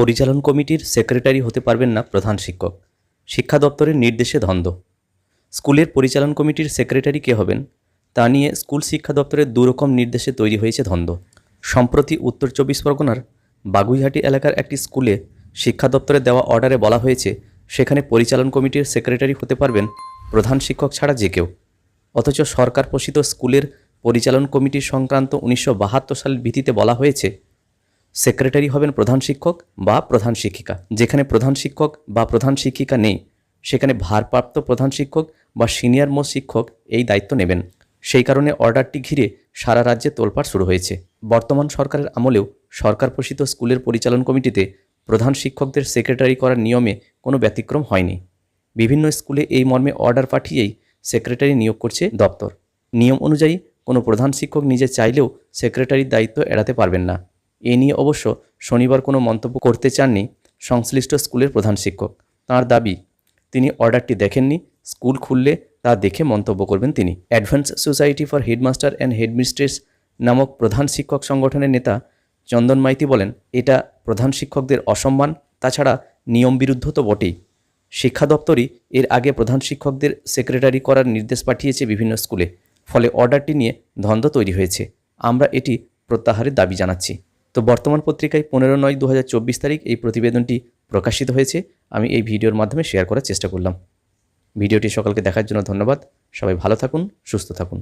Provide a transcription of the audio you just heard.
পরিচালন কমিটির সেক্রেটারি হতে পারবেন না প্রধান শিক্ষক। শিক্ষা দপ্তরের নির্দেশে ধন্দ। স্কুলের পরিচালন কমিটির সেক্রেটারি কে হবেন? তা নিয়ে স্কুল শিক্ষা দপ্তরের দুরকম নির্দেশে তৈরি হয়েছে ধন্দ। সম্প্রতি উত্তর চব্বিশ পরগনার বাগুইহাটি এলাকার একটি স্কুলে শিক্ষা দপ্তরের দেওয়া অর্ডারে বলা হয়েছে, সেখানে পরিচালন কমিটির সেক্রেটারি হতে পারবেন প্রধান শিক্ষক ছাড়া যে কেউ। অথচ সরকার পোষিত স্কুলের পরিচালন কমিটি সংক্রান্ত উনিশশো বাহাত্তর সালের ভিত্তিতে বলা হয়েছে সেক্রেটারি হবেন প্রধান শিক্ষক বা প্রধান শিক্ষিকা। যেখানে প্রধান শিক্ষক বা প্রধান শিক্ষিকা নেই, সেখানে ভারপ্রাপ্ত প্রধান শিক্ষক বা সিনিয়র মোস্ট শিক্ষক এই দায়িত্ব নেবেন। সেই কারণে অর্ডারটি ঘিরে সারা রাজ্যে তোলপাড় শুরু হয়েছে। বর্তমান সরকারের আমলেও সরকার পোষিত স্কুলের পরিচালন কমিটিতে প্রধান শিক্ষকদের সেক্রেটারি করার নিয়মে কোনো ব্যতিক্রম হয়নি। বিভিন্ন স্কুলে এই মর্মে অর্ডার পাঠিয়েই সেক্রেটারি নিয়োগ করছে দপ্তর। নিয়ম অনুযায়ী কোনো প্রধান শিক্ষক নিজে চাইলেও সেক্রেটারির দায়িত্ব এড়াতে পারবেন না। এ নিয়ে অবশ্য শনিবার কোনো মন্তব্য করতে চাননি সংশ্লিষ্ট স্কুলের প্রধান শিক্ষক। তাঁর দাবি, তিনি অর্ডারটি দেখেননি, স্কুল খুললে তা দেখে মন্তব্য করবেন তিনি। Advance society for headmaster and headmistress নামক প্রধান শিক্ষক সংগঠনের নেতা চন্দন মাইতি বলেন, এটা প্রধান শিক্ষকদের অসম্মান, তাছাড়া নিয়ম বিরুদ্ধ তো বটেই। শিক্ষা দপ্তরই এর আগে প্রধান শিক্ষকদের সেক্রেটারি করার নির্দেশ পাঠিয়েছে বিভিন্ন স্কুলে, ফলে অর্ডারটি নিয়ে ধন্দ তৈরি হয়েছে। আমরা এটি প্রত্যাহারের দাবি জানাচ্ছি। তো বর্তমান পত্রিকায় পনেরো নয় দু তারিখ এই প্রতিবেদনটি প্রকাশিত হয়েছে। আমি এই ভিডিওর মাধ্যমে শেয়ার করার চেষ্টা করলাম। ভিডিওটি সকালকে দেখার জন্য ধন্যবাদ। সবাই ভালো থাকুন, সুস্থ থাকুন।